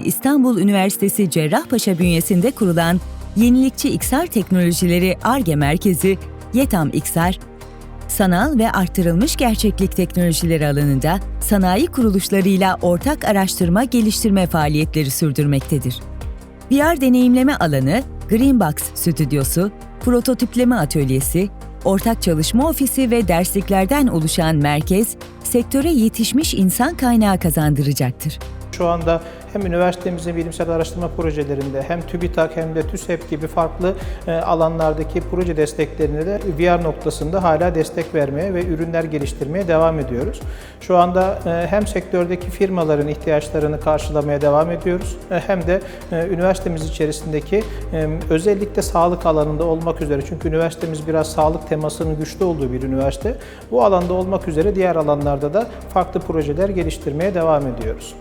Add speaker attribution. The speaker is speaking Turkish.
Speaker 1: İstanbul Üniversitesi Cerrahpaşa bünyesinde kurulan Yenilikçi İksar Teknolojileri ARGE Merkezi YETAM İksar, sanal ve arttırılmış gerçeklik teknolojileri alanında sanayi kuruluşlarıyla ortak araştırma geliştirme faaliyetleri sürdürmektedir. VR deneyimleme alanı, Greenbox stüdyosu, prototipleme atölyesi, ortak çalışma ofisi ve dersliklerden oluşan merkez, sektöre yetişmiş insan kaynağı kazandıracaktır.
Speaker 2: Şu anda hem üniversitemizin bilimsel araştırma projelerinde hem TÜBİTAK hem de TÜSEP gibi farklı e, alanlardaki proje desteklerine de VR noktasında hala destek vermeye ve ürünler geliştirmeye devam ediyoruz. Şu anda e, hem sektördeki firmaların ihtiyaçlarını karşılamaya devam ediyoruz e, hem de üniversitemiz içerisindeki özellikle sağlık alanında olmak üzere çünkü üniversitemiz biraz sağlık temasının güçlü olduğu bir üniversite. Bu alanda olmak üzere diğer alanlarda da farklı projeler geliştirmeye devam ediyoruz.